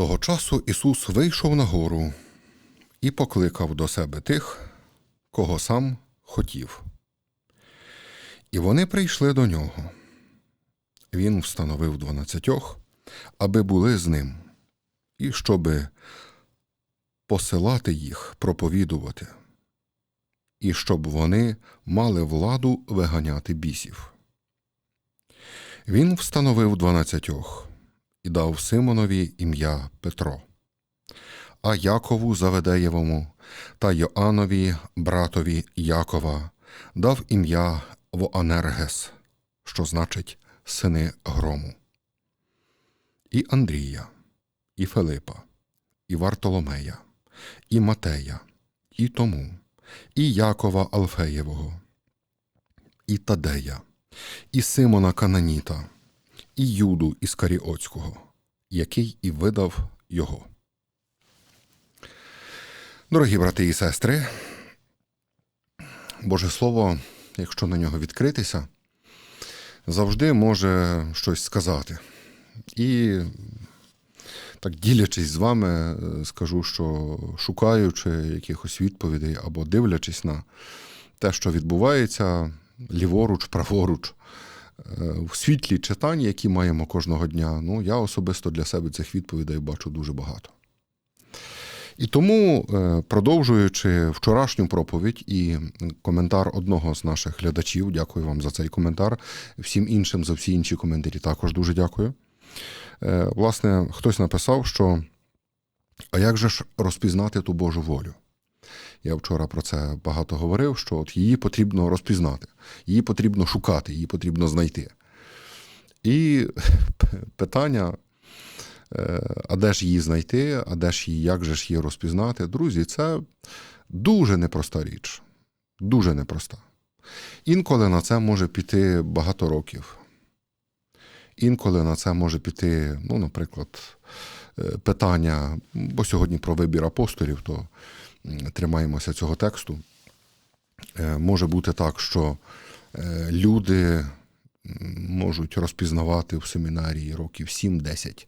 Того часу Ісус вийшов на гору і покликав до себе тих, кого сам хотів. І вони прийшли до нього. Він встановив дванадцятьох, аби були з ним, і щоби посилати їх проповідувати, і щоб вони мали владу виганяти бісів. Він встановив дванадцятьох і дав Симонові ім'я Петро, а Якову Заведеєвому та Йоанові, братові Якова, дав ім'я Воанергес, що значить сини грому, і Андрія, і Филипа, і Вартоломея, і Матея, і Тому, і Якова Алфеєвого, і Тадея, і Симона Кананіта, і Юду Іскаріоцького, який і видав його. Дорогі брати і сестри, Боже Слово, якщо на нього відкритися, завжди може щось сказати. І так ділячись з вами, скажу, що шукаючи якихось відповідей або дивлячись на те, що відбувається ліворуч, праворуч, в світлі читань, які маємо кожного дня, ну я особисто для себе цих відповідей бачу дуже багато. І тому, е, продовжуючи вчорашню проповідь і коментар одного з наших глядачів, дякую вам за цей коментар. Всім іншим за всі інші коментарі також дуже дякую. Е, Власне, хтось написав, що а як же ж розпізнати ту Божу волю? Я вчора про це багато говорив, що от її потрібно розпізнати, її потрібно шукати, її потрібно знайти. І питання Е, а де ж її знайти, а де ж її, як же ж її розпізнати? Друзі, це дуже непроста річ. Дуже непроста. Інколи на це може піти багато років. Інколи на це може піти, ну, наприклад, е, питання, бо сьогодні про вибір апостолів, то тримаємося цього тексту. Е, може бути так, що люди можуть розпізнавати в семінарії років 7-10,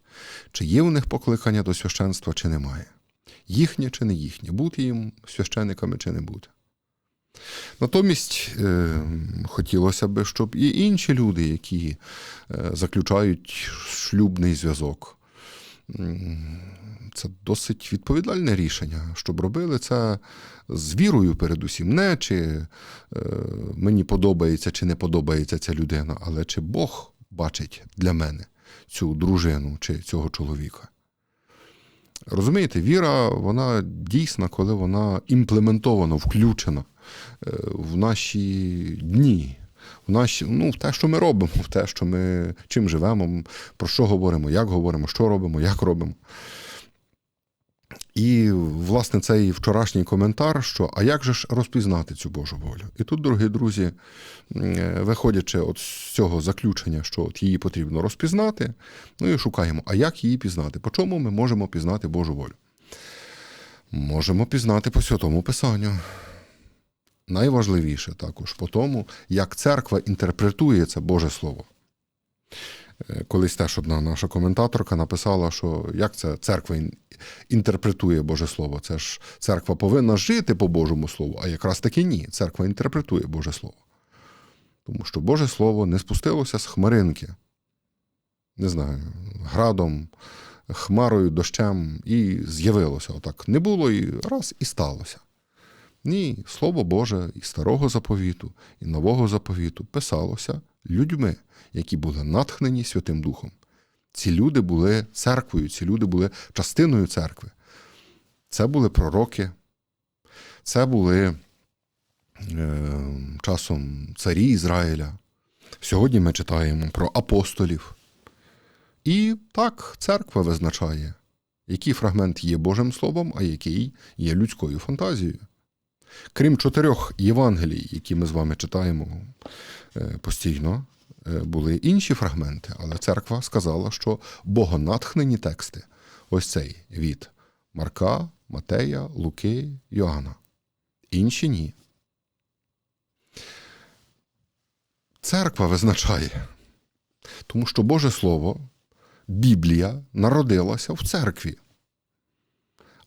чи є у них покликання до священства, чи немає. Їхнє чи не їхнє, бути їм священниками чи не бути. Натомість е, хотілося б, щоб і інші люди, які е, заключають шлюбний зв'язок, це досить відповідальне рішення, щоб робили це з вірою передусім. Не чи е, мені подобається чи не подобається ця людина, але чи Бог бачить для мене цю дружину чи цього чоловіка. Розумієте, віра, вона дійсна, коли вона імплементована, включена е, в наші дні, в наші, ну, в те, що ми робимо, в те, що ми чим живемо, про що говоримо, як говоримо, що робимо, як робимо. І, власне, цей вчорашній коментар, що а як же ж розпізнати цю Божу волю? І тут, дорогі друзі, е, виходячи от з цього заключення, що от її потрібно розпізнати, ну і шукаємо, а як її пізнати? По чому ми можемо пізнати Божу волю? Можемо пізнати по Святому Писанню. Найважливіше також по тому, як церква інтерпретує це Боже Слово. Е, колись теж одна наша коментаторка написала, що як це церква інтерпретує Боже Слово. Це ж церква повинна жити по Божому Слову, а якраз таки ні. Церква інтерпретує Боже Слово. Тому що Боже Слово не спустилося з хмаринки, не знаю, градом, хмарою, дощем і з'явилося. Отак не було і раз і сталося. Ні, Слово Боже і старого заповіту, і нового заповіту писалося людьми, які були натхнені Святим Духом. Ці люди були церквою, ці люди були частиною церкви. Це були пророки, це були е, часом царі Ізраїля. Сьогодні ми читаємо про апостолів. І так церква визначає, який фрагмент є Божим Словом, а який є людською фантазією. Крім чотирьох Євангелій, які ми з вами читаємо е, постійно, Е, були інші фрагменти, але церква сказала, що богонатхнені тексти ось цей від Марка, Матея, Луки, Йоанна. Інші ні. Церква визначає, тому що Боже Слово Біблія народилася в церкві,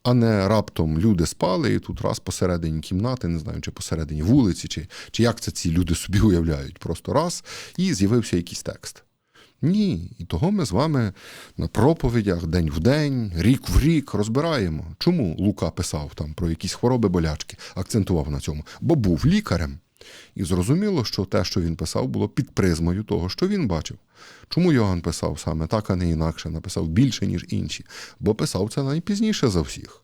а не раптом люди спали і тут раз посередині кімнати, не знаю, чи посередині вулиці, чи, чи як це ці люди собі уявляють. Просто раз і з'явився якийсь текст. Ні, і того ми з вами на проповідях день в день, рік в рік розбираємо. Чому Лука писав там про якісь хвороби болячки, акцентував на цьому, бо був лікарем. І зрозуміло, що те, що він писав, було під призмою того, що він бачив. Чому Йоганн писав саме так, а не інакше, написав більше, ніж інші, бо писав це найпізніше за всіх.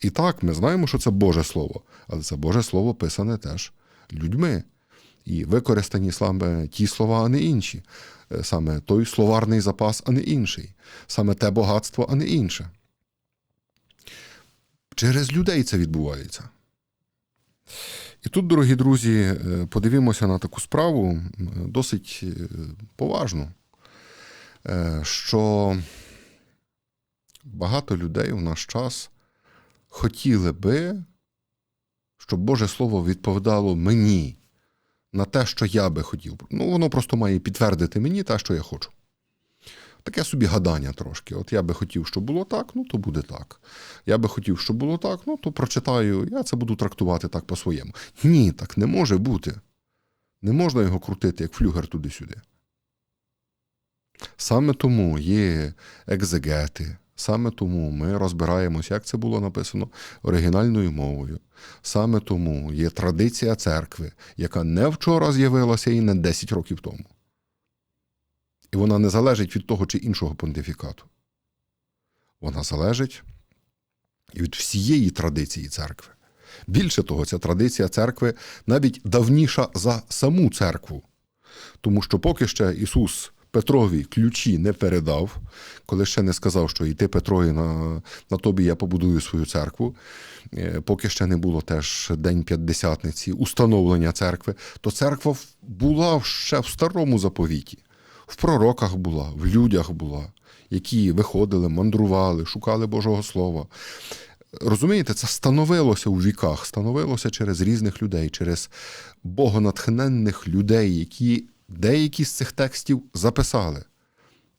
І так, ми знаємо, що це Боже Слово, але це Боже Слово писане теж людьми. І використані саме ті слова, а не інші. Е, Саме той словарний запас, а не інший. Саме те багатство, а не інше. Через людей це відбувається. І тут, дорогі друзі, е, подивімося на таку справу досить е, поважну, е, що багато людей в наш час хотіли би, щоб Боже Слово відповідало мені на те, що я би хотів. Ну, воно просто має підтвердити мені те, що я хочу. Таке собі гадання трошки. От я би хотів, щоб було так, ну то буде так. Я би хотів, щоб було так, ну то прочитаю, я це буду трактувати так по-своєму. Ні, так не може бути. Не можна його крутити, як флюгер туди-сюди. Саме тому є екзегети, саме тому ми розбираємось, як це було написано оригінальною мовою. Саме тому є традиція церкви, яка не вчора з'явилася і не 10 років тому. І вона не залежить від того чи іншого понтифікату. Вона залежить від всієї традиції церкви. Більше того, ця традиція церкви навіть давніша за саму церкву. Тому що поки ще Ісус Петрові ключі не передав, коли ще не сказав, що йти Петрові на, на тобі я побудую свою церкву, е, поки ще не було теж День П'ятдесятниці, установлення церкви, то церква була ще в старому заповіті. В пророках була, в людях була, які виходили, мандрували, шукали Божого Слова. Розумієте, це становилося у віках, становилося через різних людей, через богонатхненних людей, які деякі з цих текстів записали,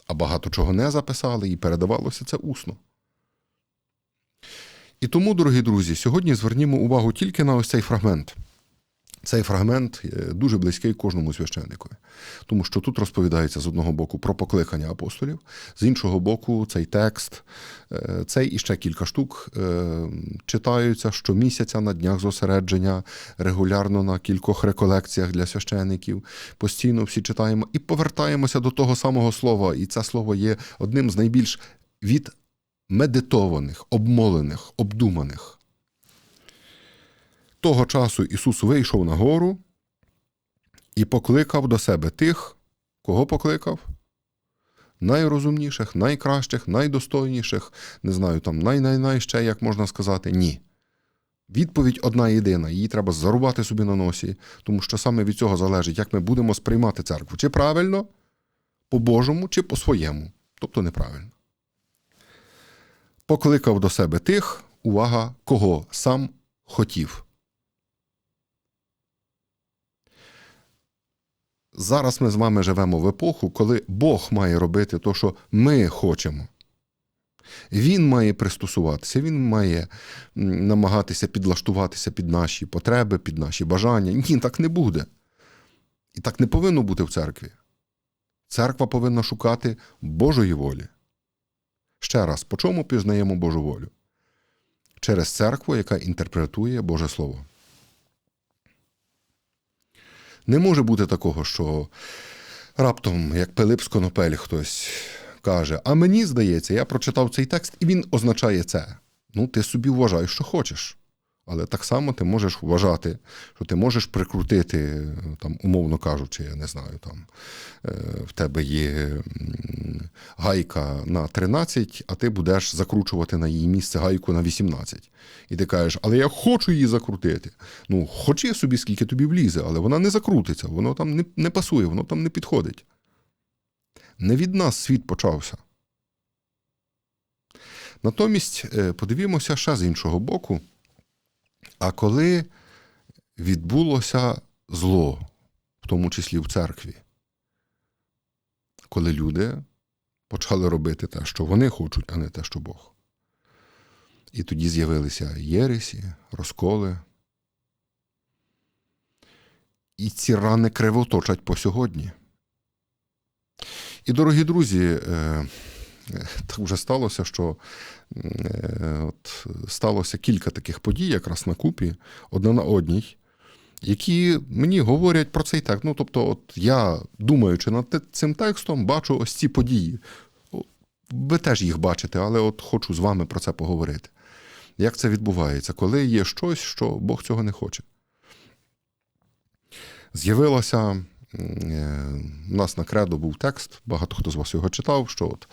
а багато чого не записали, і передавалося це усно. І тому, дорогі друзі, сьогодні звернімо увагу тільки на ось цей фрагмент. Цей фрагмент дуже близький кожному священникові, тому що тут розповідається з одного боку про покликання апостолів, з іншого боку, цей текст, е, цей і ще кілька штук е, читаються щомісяця на днях зосередження, регулярно на кількох реколекціях для священиків. Постійно всі читаємо і повертаємося до того самого слова. І це слово є одним з найбільш відмедитованих, обмолених, обдуманих. Того часу Ісус вийшов на гору і покликав до себе тих, кого покликав? Найрозумніших, найкращих, найдостойніших, не знаю, там най-най-най ще, як можна сказати, ні. Відповідь одна єдина, її треба зарубати собі на носі, тому що саме від цього залежить, як ми будемо сприймати церкву. Чи правильно, по-божому, чи по-своєму, тобто неправильно. Покликав до себе тих, увага, кого сам хотів. Зараз ми з вами живемо в епоху, коли Бог має робити те, що ми хочемо. Він має пристосуватися, він має намагатися підлаштуватися під наші потреби, під наші бажання. Ні, так не буде. І так не повинно бути в церкві. Церква повинна шукати Божої волі. Ще раз, по чому пізнаємо Божу волю? Через церкву, яка інтерпретує Боже Слово. Не може бути такого, що раптом, як Пилип з Конопель, хтось каже: А мені здається, я прочитав цей текст, і він означає це. Ну, ти собі вважаєш, що хочеш. Але так само ти можеш вважати, що ти можеш прикрутити, там, умовно кажучи, я не знаю, там е, в тебе є гайка на 13, а ти будеш закручувати на її місце гайку на 18. І ти кажеш, але я хочу її закрутити. Ну, хочи собі, скільки тобі влізе, але вона не закрутиться, воно там не, не пасує, воно там не підходить. Не від нас світ почався. Натомість е, подивімося ще з іншого боку. А коли відбулося зло, в тому числі в церкві, коли люди почали робити те, що вони хочуть, а не те, що Бог. І тоді з'явилися єресі, розколи. І ці рани кривоточать по сьогодні. І, дорогі друзі, е, так вже сталося, що е, от сталося кілька таких подій, якраз на купі, одна на одній, які мені говорять про цей текст. Ну, тобто, от я, думаючи над цим текстом, бачу ось ці події. Ви теж їх бачите, але от хочу з вами про це поговорити. Як це відбувається, коли є щось, що Бог цього не хоче? З'явилося. Е, У нас на кредо був текст, багато хто з вас його читав, що от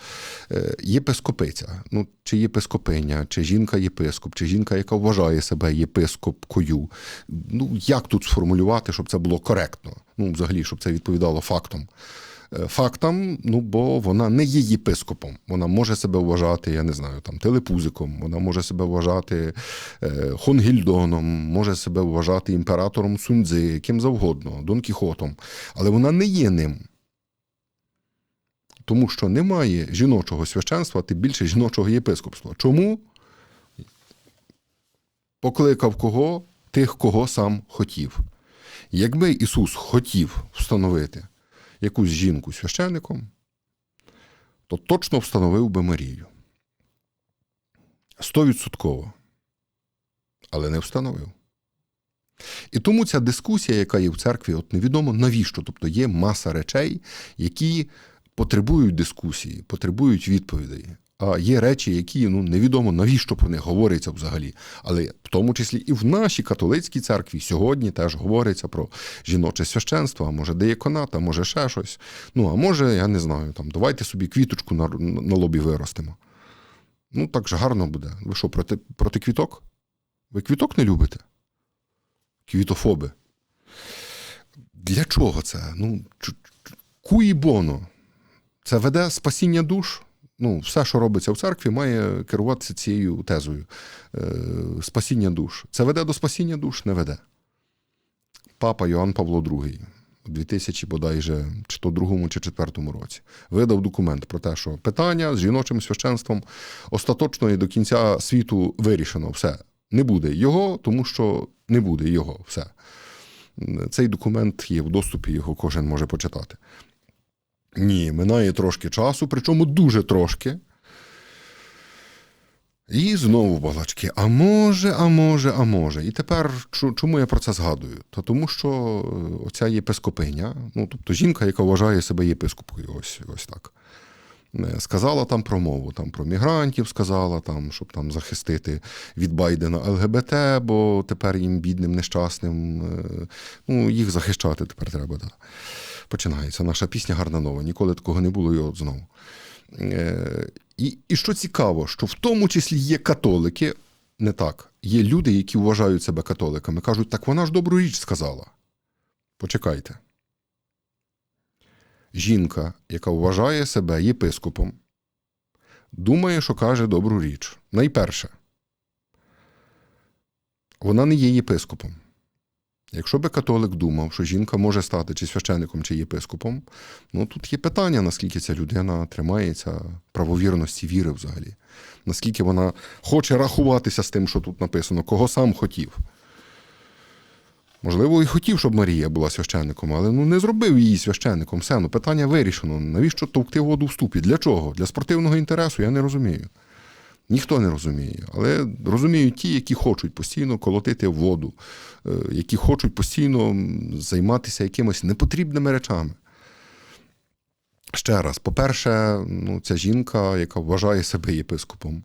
е, єпископиця, ну чи єпископиня, чи жінка-єпископ, чи жінка, яка вважає себе єпископкою. Ну як тут сформулювати, щоб це було коректно? Ну, взагалі, щоб це відповідало фактам. Е, Фактам, ну бо вона не є єпископом. Вона може себе вважати, я не знаю, там телепузиком, вона може себе вважати е, Хонгільдоном, може себе вважати імператором Суньцзи, ким завгодно, Дон Кіхотом. Але вона не є ним. Тому що немає жіночого священства, тим більше жіночого єпископства. Чому? Покликав кого? Тих, кого сам хотів. Якби Ісус хотів встановити якусь жінку священником, то точно встановив би Марію. Стовідсотково. Але не встановив. І тому ця дискусія, яка є в церкві, от невідомо навіщо. Тобто є маса речей, які потребують дискусії, потребують відповідей. Є речі, які ну невідомо навіщо про них говориться взагалі. Але в тому числі і в нашій католицькій церкві сьогодні теж говориться про жіноче священство, а може деяконат, а може ще щось. Ну а може, я не знаю, там давайте собі квіточку на, на лобі виростимо. Ну так же гарно буде. Ви що, проти, проти квіток? Ви квіток не любите? Квітофоби. Для чого це? Ну, чу- чу- куї боно. Це веде спасіння душ. Ну, все, що робиться в церкві, має керуватися цією тезою. Е, спасіння душ. Це веде до спасіння душ? Не веде. Папа Йоанн Павло II у 2000, бодайже, чи то другому, чи четвертому році, видав документ про те, що питання з жіночим священством остаточно і до кінця світу вирішено. Все. Не буде його, тому що не буде його. Все. Цей документ є в доступі, його кожен може почитати. Ні, минає трошки часу, причому дуже трошки. І знову балачки. А може, а може, а може. І тепер чому я про це згадую? То тому що е, оця єпископиня, ну тобто жінка, яка вважає себе єпископкою, ось, ось так. е, Сказала там про мову, там про мігрантів сказала, там, щоб там захистити від Байдена ЛГБТ, бо тепер їм бідним, нещасним. е, Ну, їх захищати тепер треба. Да. Починається наша пісня гарна нова. Ніколи такого не було, і от знову. Е, І, і що цікаво, що в тому числі є католики, не так, є люди, які вважають себе католиками, кажуть, так вона ж добру річ сказала. Почекайте. Жінка, яка вважає себе єпископом, думає, що каже добру річ. Найперше, вона не є єпископом. Якщо би католик думав, що жінка може стати чи священником, чи єпископом, ну тут є питання, наскільки ця людина тримається правовірності віри взагалі, наскільки вона хоче рахуватися з тим, що тут написано, кого сам хотів. Можливо, і хотів, щоб Марія була священником, але ну не зробив її священником. Все, ну питання вирішено. Навіщо товкти воду в ступі? Для чого? Для спортивного інтересу? Я не розумію. Ніхто не розуміє, але розуміють ті, які хочуть постійно колотити воду, е, які хочуть постійно займатися якимось непотрібними речами. Ще раз, по-перше, ну, ця жінка, яка вважає себе єпископом.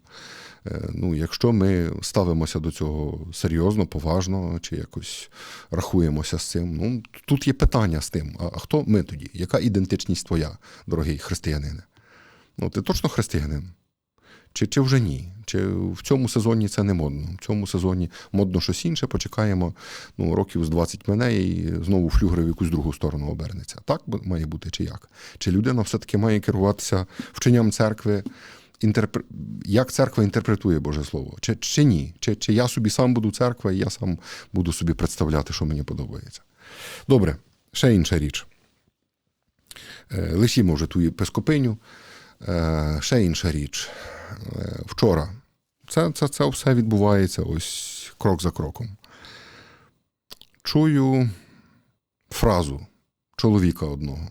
е, Ну, якщо ми ставимося до цього серйозно, поважно, чи якось рахуємося з цим, ну тут є питання з тим. А, а хто ми тоді? Яка ідентичність твоя, дорогий християнине? Ну, ти точно християнин? Чи, чи вже ні? Чи в цьому сезоні це не модно? В цьому сезоні модно щось інше, почекаємо ну, років з 20 мене і знову флюгери в якусь другу сторону обернеться. Так має бути чи як? Чи людина все-таки має керуватися вченням церкви, інтерпре... як церква інтерпретує Боже Слово? Чи, чи ні? Чи, чи я собі сам буду церква, і я сам буду собі представляти, що мені подобається? Добре, ще інша річ. Е, Лишімо вже ту єпископиню. Е, ще інша річ. Е, вчора. Це, це, це все відбувається ось крок за кроком. Чую фразу чоловіка одного,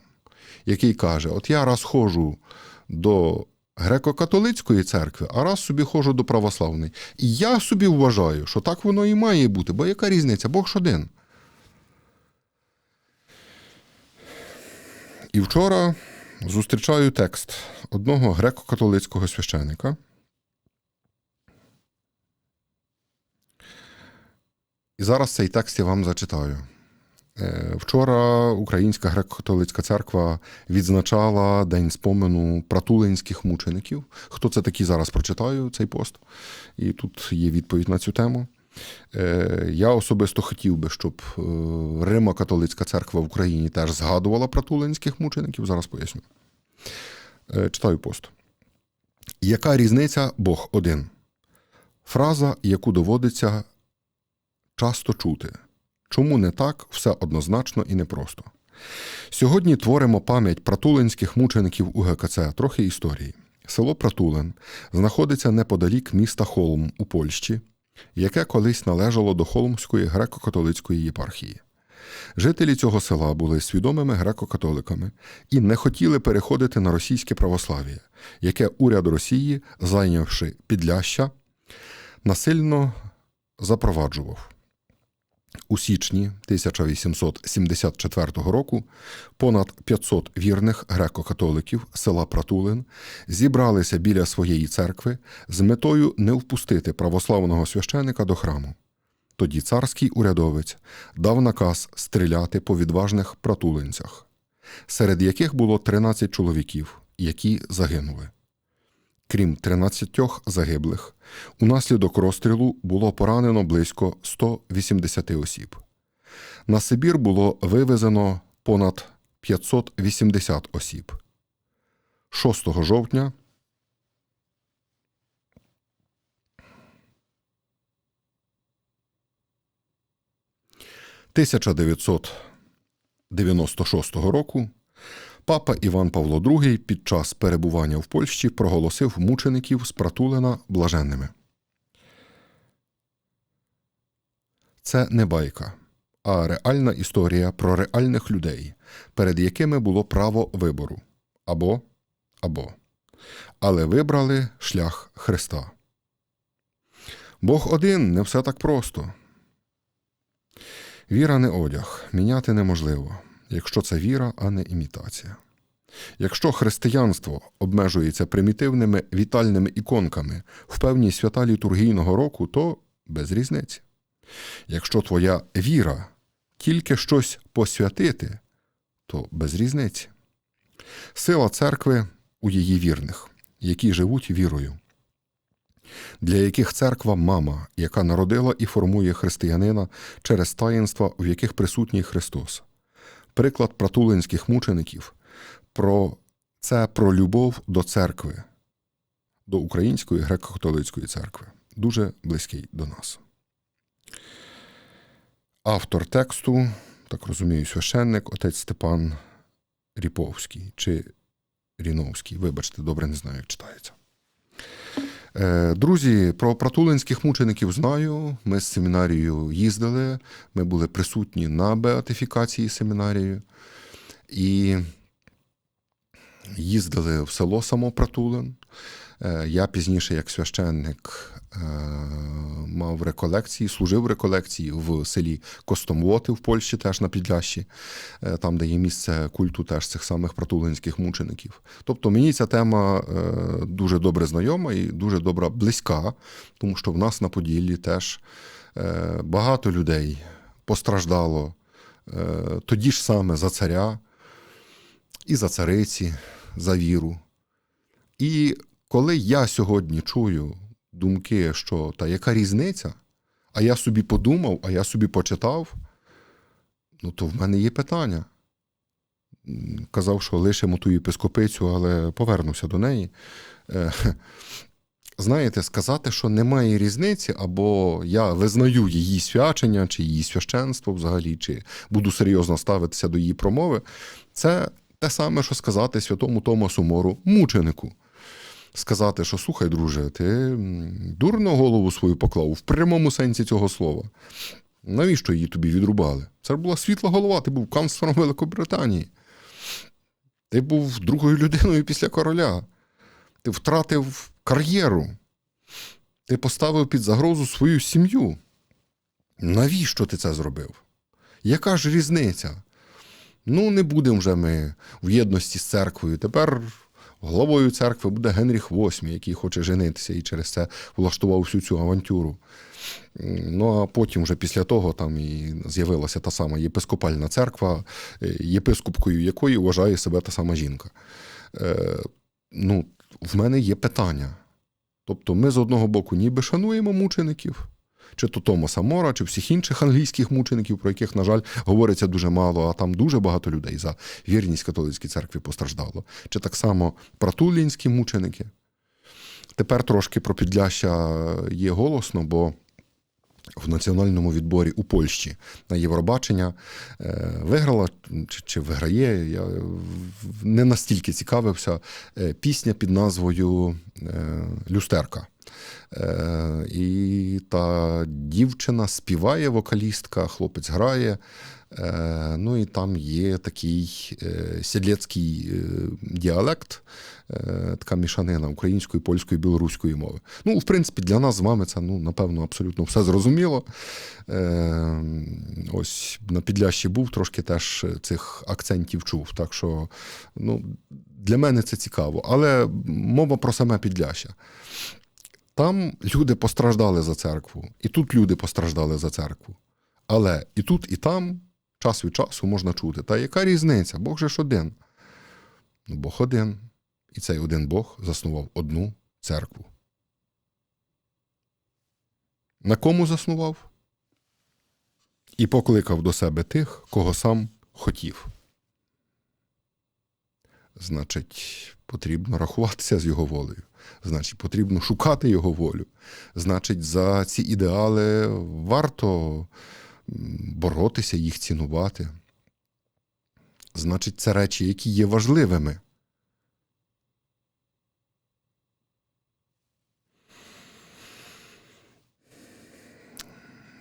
який каже: От я раз ходжу до греко-католицької церкви, а раз собі ходжу до православної. І я собі вважаю, що так воно і має бути, бо яка різниця? Бог ж один. І вчора зустрічаю текст одного греко-католицького священика. І зараз цей текст я вам зачитаю. Е, Вчора Українська греко-католицька церква відзначала День спомену пратулинських мучеників. Хто це такі зараз прочитаю цей пост? І тут є відповідь на цю тему. Е, Я особисто хотів би, щоб е, Римо-католицька церква в Україні теж згадувала пратулинських мучеників. Зараз поясню. Е, Читаю пост. Яка різниця Бог один? Фраза, яку доводиться часто чути. Чому не так, все однозначно і непросто. Сьогодні творимо пам'ять пратулинських мучеників УГКЦ, трохи історії. Село Пратулин знаходиться неподалік міста Холм у Польщі, яке колись належало до Холмської греко-католицької єпархії. Жителі цього села були свідомими греко-католиками і не хотіли переходити на російське православ'я, яке уряд Росії, зайнявши підляща, насильно запроваджував. У січні 1874 року понад 500 вірних греко-католиків села Пратулин зібралися біля своєї церкви з метою не впустити православного священика до храму. Тоді царський урядовець дав наказ стріляти по відважних пратулинцях, серед яких було 13 чоловіків, які загинули. Крім 13 загиблих, унаслідок розстрілу було поранено близько 180 осіб. На Сибір було вивезено понад 580 осіб. 6 жовтня «1996 року Папа Іван Павло II під час перебування в Польщі проголосив мучеників з Пратулина блаженними. Це не байка, а реальна історія про реальних людей, перед якими було право вибору або або. Але вибрали шлях Христа. Бог один не все так просто. Віра не одяг, міняти неможливо якщо це віра, а не імітація. Якщо християнство обмежується примітивними вітальними іконками в певній свята літургійного року, то без різниці. Якщо твоя віра тільки щось посвятити, то без різниці. Сила церкви у її вірних, які живуть вірою, для яких церква мама, яка народила і формує християнина через таїнства, в яких присутній Христос приклад пратулинських мучеників про це про любов до церкви, до Української греко-католицької церкви. Дуже близький до нас. Автор тексту, так розумію, священник, отець Степан Ріповський чи Ріновський. Вибачте, добре не знаю, як читається. Е, друзі, про протулинських мучеників знаю. Ми з семінарією їздили, ми були присутні на беатифікації семінарію і їздили в село Самопратулин. Е, я пізніше, як священник, е, мав реколекції, служив реколекції в селі Костомлоти в Польщі, теж на Підлящі, е, там, де є місце культу теж цих самих пратулинських мучеників. Тобто мені ця тема дуже добре знайома і дуже добра близька, тому що в нас на Поділлі теж багато людей постраждало тоді ж саме за царя і за цариці, за віру. І коли я сьогодні чую думки, що та яка різниця, а я собі подумав, а я собі почитав, ну то в мене є питання. Казав, що лишимо ту єпископицю, але повернуся до неї. Е, знаєте, сказати, що немає різниці, або я визнаю її свячення, чи її священство взагалі, чи буду серйозно ставитися до її промови, це те саме, що сказати святому Томасу Мору мученику. Сказати, що слухай, друже, ти дурно голову свою поклав в прямому сенсі цього слова. Навіщо її тобі відрубали? Це була світла голова, ти був канцлером Великобританії. Ти був другою людиною після короля. Ти втратив кар'єру. Ти поставив під загрозу свою сім'ю. Навіщо ти це зробив? Яка ж різниця? Ну, не будемо вже ми в єдності з церквою. Тепер главою церкви буде Генріх VIII, який хоче женитися і через це влаштував всю цю авантюру. Ну а потім, вже після того, там і з'явилася та сама єпископальна церква, е, єпископкою якої вважає себе та сама жінка. Е, ну, в мене є питання. Тобто, ми з одного боку ніби шануємо мучеників, чи то Томаса Мора, чи всіх інших англійських мучеників, про яких, на жаль, говориться дуже мало, а там дуже багато людей за вірність католицькій церкві постраждало. Чи так само пратулінські мученики. Тепер трошки про Підляща є голосно, бо в національному відборі у Польщі на Євробачення е, виграла чи, чи виграє, я не настільки цікавився, е, пісня під назвою е, Люстерка. Е, І та дівчина співає, вокалістка, хлопець грає. Е, Ну і там є такий е, сідлецький е, діалект, е, така мішанина української, польської, білоруської мови. Ну, в принципі, для нас з вами це, ну, напевно, абсолютно все зрозуміло. Е, Ось на Підлящі був, трошки теж цих акцентів чув. Так що ну, для мене це цікаво. Але мова про саме Підляща. Там люди постраждали за церкву, і тут люди постраждали за церкву. Але і тут, і там час від часу можна чути. Та яка різниця? Бог же ж один. Ну, Бог один. І цей один Бог заснував одну церкву. На кому заснував? І покликав до себе тих, кого сам хотів. Значить, потрібно рахуватися з його волею. Значить, потрібно шукати його волю. Значить, за ці ідеали варто боротися, їх цінувати. Значить, це речі, які є важливими.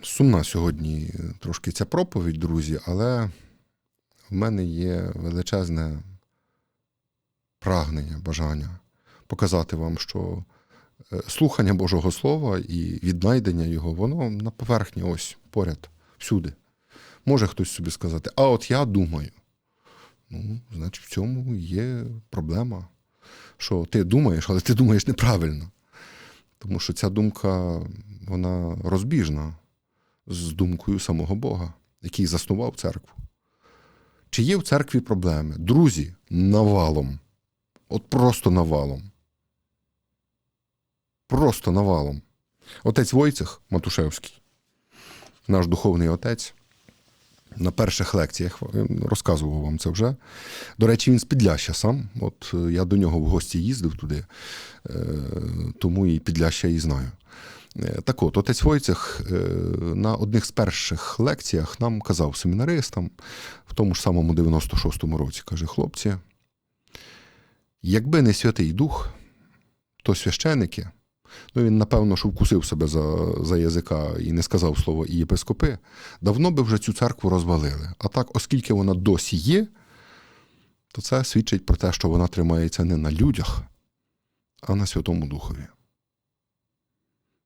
Сумна сьогодні трошки ця проповідь, друзі, але в мене є величезне прагнення, бажання показати вам, що е, слухання Божого Слова і віднайдення його, воно на поверхні, ось поряд, всюди. Може хтось собі сказати, а от я думаю. Ну, значить, в цьому є проблема. Що ти думаєш, але ти думаєш неправильно. Тому що ця думка, вона розбіжна з думкою самого Бога, який заснував церкву. Чи є в церкві проблеми? Друзі, навалом. От просто навалом. Просто навалом. Отець Войцех Матушевський, наш духовний отець, на перших лекціях розказував вам це вже. До речі, він з Підляща сам. От е, я до нього в гості їздив туди, е, тому і Підляща і знаю. Е, Так от, отець Войцех на одних з перших лекціях нам казав семінаристам, в тому ж самому 96-му році, каже, хлопці, якби не Святий Дух, то священики, ну він, напевно, що вкусив себе за, за язика і не сказав слово і єпископи, давно би вже цю церкву розвалили. А так, оскільки вона досі є, то це свідчить про те, що вона тримається не на людях, а на Святому Духові.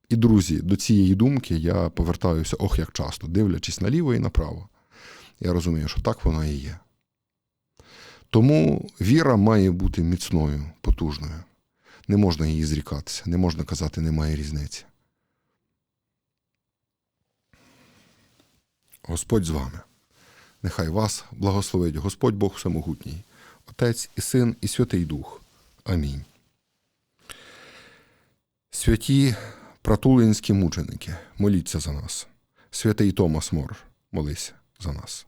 І, друзі, до цієї думки я повертаюся ох як часто, дивлячись наліво і направо. Я розумію, що так воно і є. Тому віра має бути міцною, потужною. Не можна її зрікатися, не можна казати, немає різниці. Господь з вами. Нехай вас благословить Господь Бог Всемогутній, Отець і Син, і Святий Дух. Амінь. Святі пратулинські мученики, моліться за нас. Святий Томас Мор, молися за нас.